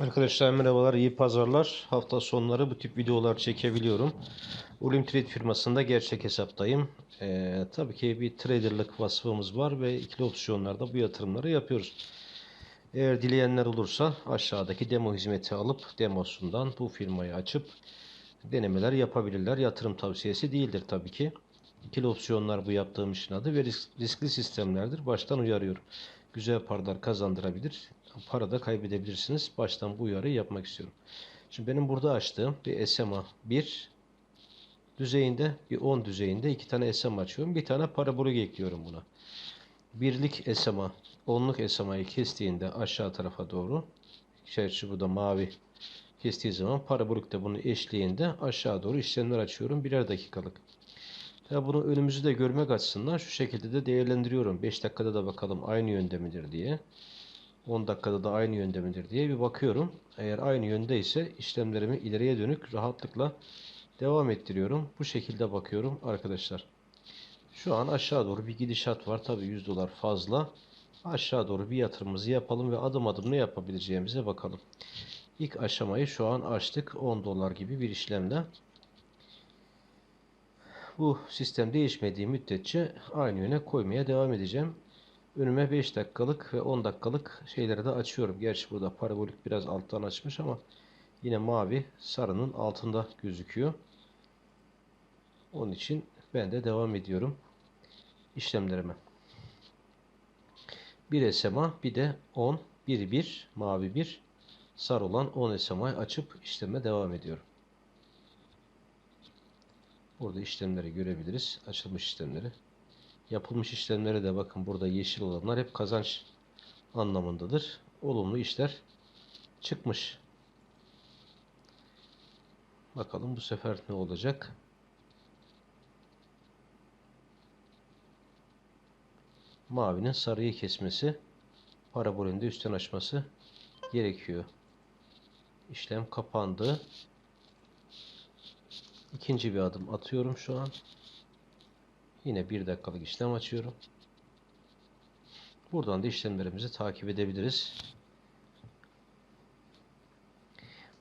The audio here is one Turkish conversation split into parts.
Arkadaşlar merhabalar, iyi pazarlar. Hafta sonları bu tip videolar çekebiliyorum. Ulim Trade firmasında gerçek hesaptayım. Ee, tabii ki bir traderlık vasfımız var ve ikili opsiyonlarda bu yatırımları yapıyoruz. Eğer dileyenler olursa aşağıdaki demo hizmeti alıp demosundan bu firmayı açıp denemeler yapabilirler. Yatırım tavsiyesi değildir tabii ki. İkili opsiyonlar bu yaptığım işin adı ve risk- riskli sistemlerdir. Baştan uyarıyorum. Güzel paralar kazandırabilir. Para da kaybedebilirsiniz. Baştan bu uyarıyı yapmak istiyorum. Şimdi benim burada açtığım bir SMA 1 düzeyinde bir 10 düzeyinde iki tane SMA açıyorum. Bir tane parabolik ekliyorum buna. Birlik SMA, onluk SMA'yı kestiğinde aşağı tarafa doğru içerisi bu da mavi kestiği zaman parabolik de bunun eşliğinde aşağı doğru işlemler açıyorum. Birer dakikalık. Ya bunu önümüzü de görmek açısından şu şekilde de değerlendiriyorum. 5 dakikada da bakalım aynı yönde midir diye. 10 dakikada da aynı yönde midir diye bir bakıyorum. Eğer aynı yönde ise işlemlerimi ileriye dönük rahatlıkla devam ettiriyorum. Bu şekilde bakıyorum arkadaşlar. Şu an aşağı doğru bir gidişat var. Tabi 100 dolar fazla. Aşağı doğru bir yatırımımızı yapalım ve adım adım ne yapabileceğimize bakalım. İlk aşamayı şu an açtık. 10 dolar gibi bir işlemle. Bu sistem değişmediği müddetçe aynı yöne koymaya devam edeceğim. Önüme 5 dakikalık ve 10 dakikalık şeyleri de açıyorum. Gerçi burada parabolik biraz alttan açmış ama yine mavi sarının altında gözüküyor. Onun için ben de devam ediyorum işlemlerime. Bir SMA bir de 10 1 1 mavi 1 sarı olan 10 SMA'yı açıp işleme devam ediyorum. Burada işlemleri görebiliriz. Açılmış işlemleri. Yapılmış işlemlere de bakın burada yeşil olanlar hep kazanç anlamındadır. Olumlu işler çıkmış. Bakalım bu sefer ne olacak? Mavinin sarıyı kesmesi, parabolün de üstten açması gerekiyor. İşlem kapandı. İkinci bir adım atıyorum şu an. Yine bir dakikalık işlem açıyorum. Buradan da işlemlerimizi takip edebiliriz.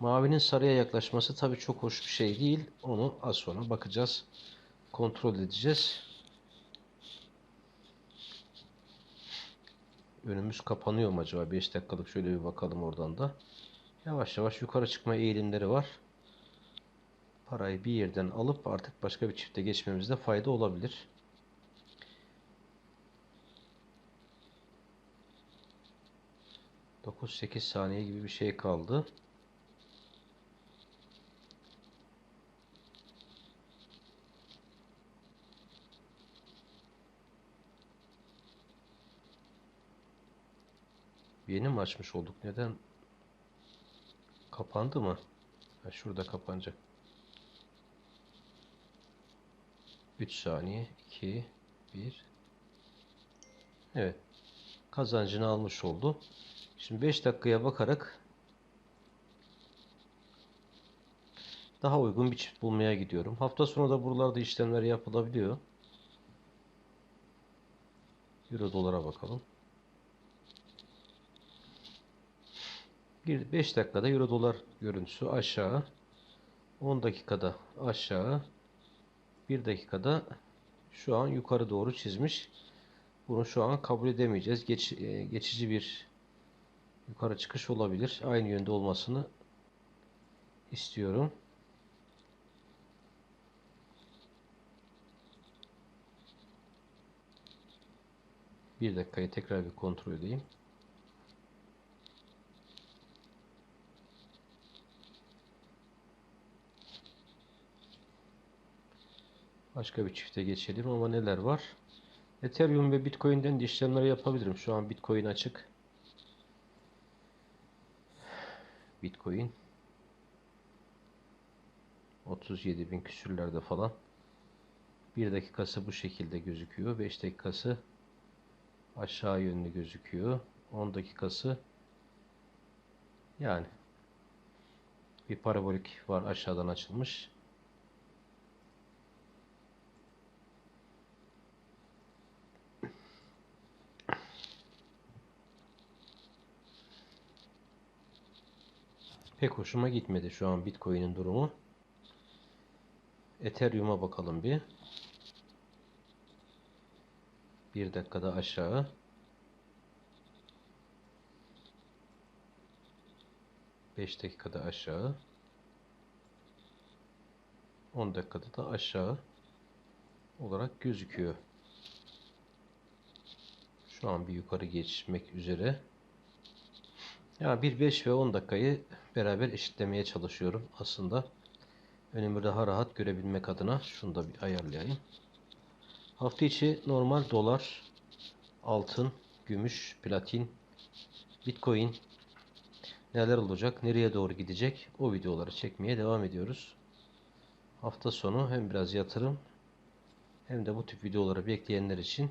Mavinin sarıya yaklaşması tabii çok hoş bir şey değil. Onu az sonra bakacağız. Kontrol edeceğiz. Önümüz kapanıyor mu acaba? 5 dakikalık şöyle bir bakalım oradan da. Yavaş yavaş yukarı çıkma eğilimleri var. Parayı bir yerden alıp artık başka bir çifte geçmemizde fayda olabilir. Dokuz sekiz saniye gibi bir şey kaldı. Yeni mi açmış olduk? Neden? Kapandı mı? Ha, şurada kapanacak. 3 saniye 2 1 Evet. Kazancını almış oldu. Şimdi 5 dakikaya bakarak daha uygun bir çift bulmaya gidiyorum. Hafta sonu da buralarda işlemler yapılabiliyor. Euro dolara bakalım. 5 dakikada euro dolar görüntüsü aşağı. 10 dakikada aşağı. 1 dakikada şu an yukarı doğru çizmiş. Bunu şu an kabul edemeyeceğiz. Geç, e, geçici bir yukarı çıkış olabilir. Aynı yönde olmasını istiyorum. Bir dakikayı tekrar bir kontrol edeyim. Başka bir çifte geçelim ama neler var? Ethereum ve Bitcoin'den de işlemleri yapabilirim. Şu an Bitcoin açık. Bitcoin 37 bin küsürlerde falan. 1 dakikası bu şekilde gözüküyor. 5 dakikası aşağı yönlü gözüküyor. 10 dakikası yani bir parabolik var aşağıdan açılmış. Pek hoşuma gitmedi şu an Bitcoin'in durumu. Ethereum'a bakalım bir. Bir dakikada aşağı. Beş dakikada aşağı. 10 dakikada da aşağı olarak gözüküyor. Şu an bir yukarı geçmek üzere. Ya bir 5 ve 10 dakikayı beraber eşitlemeye çalışıyorum aslında. Önümü daha rahat görebilmek adına şunu da bir ayarlayayım. Hafta içi normal dolar, altın, gümüş, platin, bitcoin neler olacak, nereye doğru gidecek o videoları çekmeye devam ediyoruz. Hafta sonu hem biraz yatırım hem de bu tip videoları bekleyenler için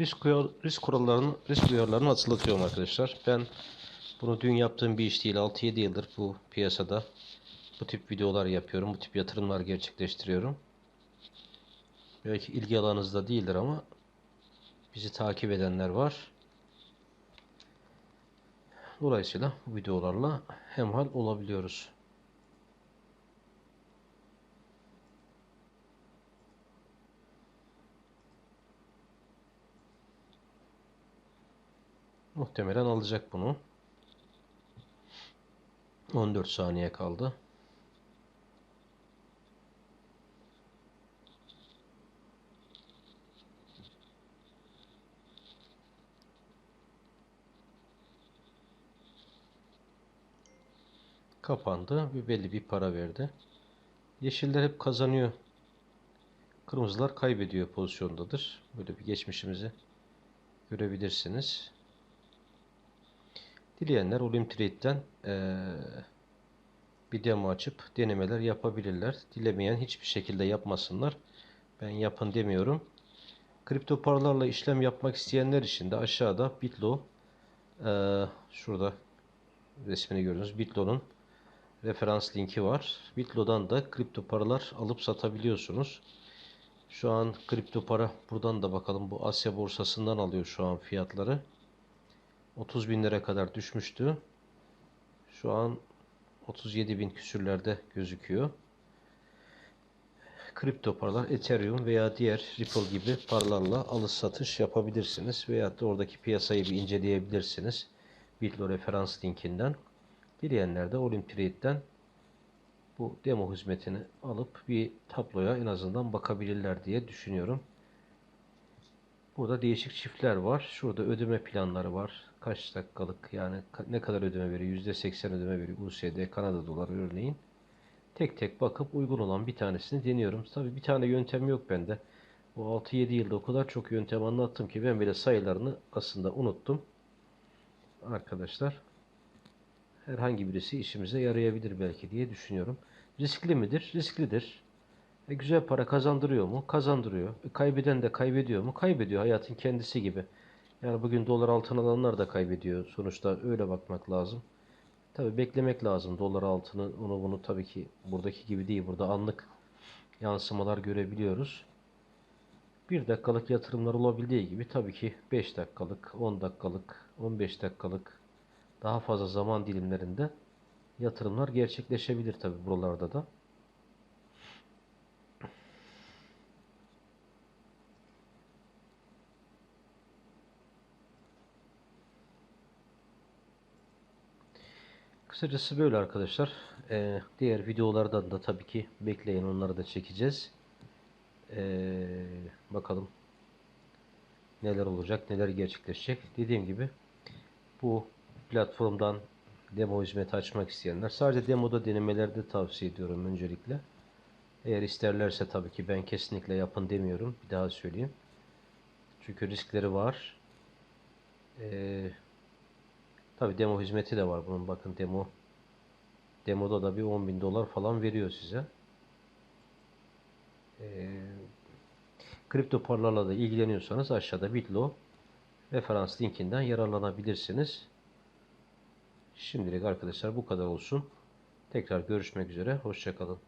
risk, uyar- risk kurallarını, risk uyarılarını hatırlatıyorum arkadaşlar. Ben bunu dün yaptığım bir iş değil. 6-7 yıldır bu piyasada bu tip videolar yapıyorum. Bu tip yatırımlar gerçekleştiriyorum. Belki ilgi alanınızda değildir ama bizi takip edenler var. Dolayısıyla bu videolarla hemhal olabiliyoruz. Muhtemelen alacak bunu. 14 saniye kaldı. Kapandı ve belli bir para verdi. Yeşiller hep kazanıyor. Kırmızılar kaybediyor pozisyondadır. Böyle bir geçmişimizi görebilirsiniz. Dileyenler Olim Trade'den eee, bir demo açıp denemeler yapabilirler. Dilemeyen hiçbir şekilde yapmasınlar. Ben yapın demiyorum. Kripto paralarla işlem yapmak isteyenler için de aşağıda Bitlo eee, şurada resmini gördünüz. Bitlo'nun referans linki var. Bitlo'dan da kripto paralar alıp satabiliyorsunuz. Şu an kripto para buradan da bakalım bu Asya borsasından alıyor şu an fiyatları. 30 bin lira kadar düşmüştü. Şu an 37 bin küsürlerde gözüküyor. Kripto paralar Ethereum veya diğer Ripple gibi paralarla alış satış yapabilirsiniz. Veya da oradaki piyasayı bir inceleyebilirsiniz. Bitlo referans linkinden. Dileyenler de Olimtrade'den bu demo hizmetini alıp bir tabloya en azından bakabilirler diye düşünüyorum. Burada değişik çiftler var. Şurada ödeme planları var. Kaç dakikalık yani ne kadar ödeme veriyor? %80 ödeme veriyor. USD, Kanada doları örneğin. Tek tek bakıp uygun olan bir tanesini deniyorum. Tabii bir tane yöntem yok bende. Bu 6-7 yılda o kadar çok yöntem anlattım ki ben bile sayılarını aslında unuttum. Arkadaşlar herhangi birisi işimize yarayabilir belki diye düşünüyorum. Riskli midir? Risklidir. E, güzel para kazandırıyor mu? Kazandırıyor. E, kaybeden de kaybediyor mu? Kaybediyor hayatın kendisi gibi. Yani bugün dolar altın alanlar da kaybediyor. Sonuçta öyle bakmak lazım. Tabii beklemek lazım. Dolar altını onu bunu tabii ki buradaki gibi değil. Burada anlık yansımalar görebiliyoruz. Bir dakikalık yatırımlar olabildiği gibi tabii ki 5 dakikalık, 10 dakikalık, 15 dakikalık daha fazla zaman dilimlerinde yatırımlar gerçekleşebilir tabii buralarda da. Kısacası böyle arkadaşlar. Ee, diğer videolardan da tabii ki bekleyin onları da çekeceğiz. Ee, bakalım neler olacak, neler gerçekleşecek. Dediğim gibi bu platformdan demo hizmeti açmak isteyenler sadece demoda denemelerde tavsiye ediyorum öncelikle. Eğer isterlerse tabii ki ben kesinlikle yapın demiyorum. Bir daha söyleyeyim. Çünkü riskleri var. Ee, tabii demo hizmeti de var bunun. Bakın demo Demoda da bir 10 bin dolar falan veriyor size. Ee, kripto paralarla da ilgileniyorsanız aşağıda Bitlo referans linkinden yararlanabilirsiniz. Şimdilik arkadaşlar bu kadar olsun. Tekrar görüşmek üzere. Hoşçakalın.